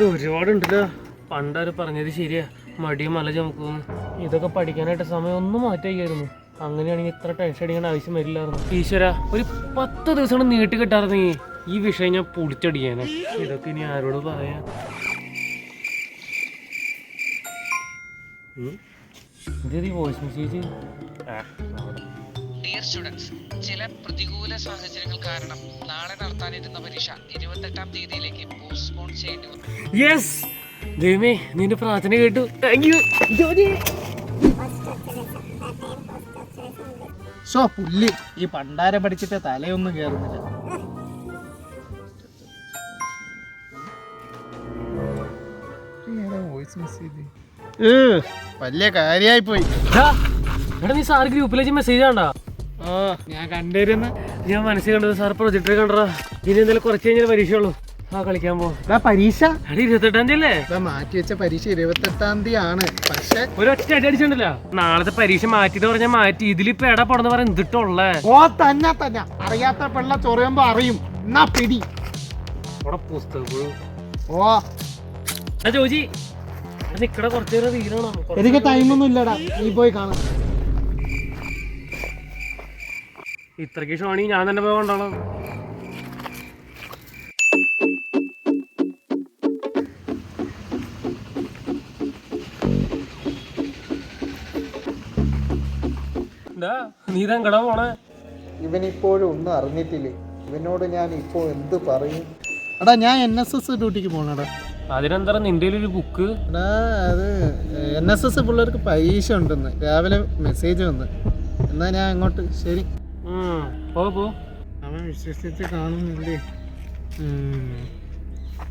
ഇത് ഒരുപാടുണ്ടല്ലോ. പണ്ടാര് പറഞ്ഞത് ശരിയാ മടിയും മല ചുമക്കുന്നു ഇതൊക്കെ പഠിക്കാനായിട്ട് സമയം ഒന്നും മാറ്റിയായിരുന്നു അങ്ങനെയാണെങ്കിൽ ഇത്ര ടെൻഷൻ അടിക്കേണ്ട ആവശ്യം വരില്ലായിരുന്നു. ഈശ്വര ഒരു പത്ത് ദിവസം നീട്ടി നീ. ഈ വിഷയം ഞാൻ പൊളിച്ചടിക്കാനെ. ഇതൊക്കെ ഇനി ആരോട് പറയാ? ഇത് ഇതേത് വോയിസ് മെസ്സേജ് ആ. ഡിയർ സ്റ്റുഡൻസ് ചില പ്രതികൂല സാഹചര്യങ്ങൾ കാരണം നാളെ നടത്താനിരുന്ന പരീക്ഷ ഇരുപത്തെട്ടാം തീയതിയിലേക്ക് പോസ്റ്റ്പോൺ ചെയ്യേണ്ടി വന്നു. യെസ് ദൈവമേ നിന്റെ പ്രാർത്ഥന കേട്ടു. താങ്ക് യു ജോലി. സോ പുല്ല് ഈ പണ്ടാര പഠിച്ചിട്ട് തലയൊന്നും കയറുന്നില്ല വലിയ കാര്യായി പോയി എടാ നീ സാർ ഗ്രൂപ്പിലേക്ക് മെസ്സേജ് കണ്ടാ ഓ ഞാൻ കണ്ടിരുന്നു ഞാൻ മനസ്സിൽ കണ്ടത് സാർ പ്രൊജക്ടർ കണ്ടടാ ഇനി എന്തായാലും കുറച്ച് കഴിഞ്ഞാൽ പരീക്ഷയുള്ളൂ. ആ കളിക്കാൻ പോവാ. പരീക്ഷ. അടി ഇരുപത്തെട്ടാം തീയതി അല്ലേ? മാറ്റി വെച്ച പരീക്ഷ ഇരുപത്തെട്ടാം തീയതി ആണ് പക്ഷെ ഒരൊറ്റ അടി അടിച്ചിട്ടുണ്ടല്ലോ. നാളത്തെ പരീക്ഷ മാറ്റിട്ട് പറഞ്ഞാൽ മാറ്റി. ഇതിലിപ്പോ എടാ പടന്ന് പറയാൻ എന്തിട്ടുള്ളേ? ഓ തന്നെ തന്നെ. അറിയാത്ത പിള്ള ചൊറിയുമ്പോ അറിയും. എന്നാ പിടി. അവിടെ പുസ്തകം ഓ. ആ ചോജി നിക്കടെ കുറച്ചു നേരം തീരണോ എനിക്ക് ടൈമൊന്നും ഇല്ലടാ. നീ പോയി കാണാം. ഇത്രയ്ക്ക് ഷോണി ഞാൻ തന്നെ പോയി കൊണ്ടോളാം എന്താ? നീ പോണേ? ഇവനിപ്പോഴും ഒന്നും അറിഞ്ഞിട്ടില്ലേ. ഇവനോട് ഞാൻ ഇപ്പോ എന്ത് പറയും? എടാ ഞാൻ എൻ എസ് എസ് ഡ്യൂട്ടിക്ക് പോണടാ. അതിനെന്താ നിന്റെ ഒരു ബുക്ക് എടാ അത് എൻ എസ് എസ് പിള്ളേർക്ക് പരീക്ഷ ഉണ്ടെന്ന്. രാവിലെ മെസ്സേജ് വന്ന്. എന്നാ ഞാൻ അങ്ങോട്ട് ശരി. പോ പോ. അവൻ വിശ്വസിച്ച് കാണുന്നില്ലേ.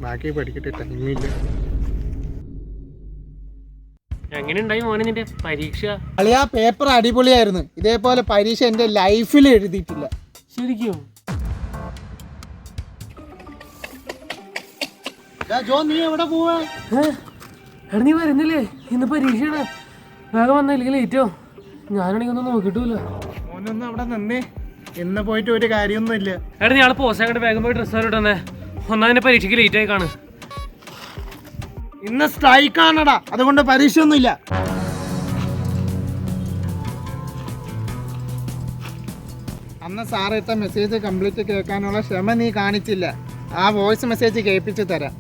ബാക്കി പഠിക്കട്ടെ ടൈമില്ല. എങ്ങനെയുണ്ടായി മോനെ നിന്റെ പരീക്ഷ? അളിയ പേപ്പർ അടിപൊളിയായിരുന്നു. ഇതേപോലെ പരീക്ഷ എന്റെ ലൈഫിൽ എഴുതിയിട്ടില്ല. ശരിക്കും? ജോ നീ എവിടെ പോവാ? നീ വരുന്നില്ലേ? ഇന്ന് പരീക്ഷയാണ്. വേഗം വന്നില്ലെങ്കിൽ ഏറ്റവും ഞാനാണെങ്കിൽ ഒന്നും നോക്കിയിട്ടില്ല. മോനൊന്നും അവിടെ നിന്നേ. ഇന്ന് പോയിട്ട് ഒരു കാര്യമൊന്നുമില്ല എടാ നീ ആൾ പോസ്റ്റ് വേഗം പോയി ഡ്രസ്സ് ഇട്ടെന്നേ ഒന്നാതിന്റെ പരീക്ഷയ്ക്ക് ലേറ്റ് ആയി കാണ്. ഇന്ന് സ്ട്രൈക്ക് ആണടാ. അതുകൊണ്ട് പരീക്ഷ ഒന്നുമില്ല അന്ന് സാറ് ഇട്ട മെസ്സേജ് കംപ്ലീറ്റ് കേൾക്കാനുള്ള ക്ഷമ നീ കാണിച്ചില്ല. ആ വോയിസ് മെസ്സേജ് കേൾപ്പിച്ചു തരാം.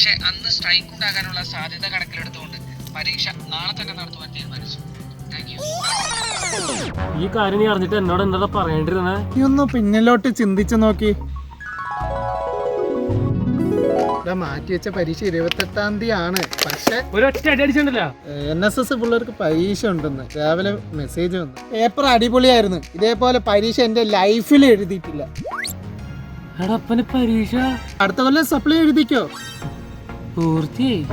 പക്ഷേ അന്ന് സ്ട്രൈക്ക് ഉണ്ടാകാനുള്ള സാധ്യത കണക്കിലെടുത്തുകൊണ്ട് പരീക്ഷ നാളെ തന്നെ നടത്തുവാൻ തീരുമാനിച്ചു. ഈ കാര്യം നീ അറിഞ്ഞിട്ട് എന്നോട് എന്താ പറയേണ്ടിരുന്നേ നീ ഒന്ന് പിന്നിലോട്ട് ചിന്തിച്ചു നോക്കി. മാറ്റി വെച്ച പരീക്ഷ ഇരുപത്തെട്ടാം തീയതി ആണ് പക്ഷെ ഒരൊറ്റ അടി അടിച്ചിട്ടുണ്ടല്ല. എൻ എസ് എസ് പിള്ളേർക്ക് പരീക്ഷ ഉണ്ടെന്ന്. രാവിലെ മെസ്സേജ് വന്നു. പേപ്പർ അടിപൊളിയായിരുന്നു. ഇതേപോലെ പരീക്ഷ എന്റെ ലൈഫിൽ എഴുതിയിട്ടില്ല. എടാ അപ്പന് പരീക്ഷ? അടുത്ത കൊല്ലം സപ്ലൈ എഴുതിക്കോ? पूर्ति।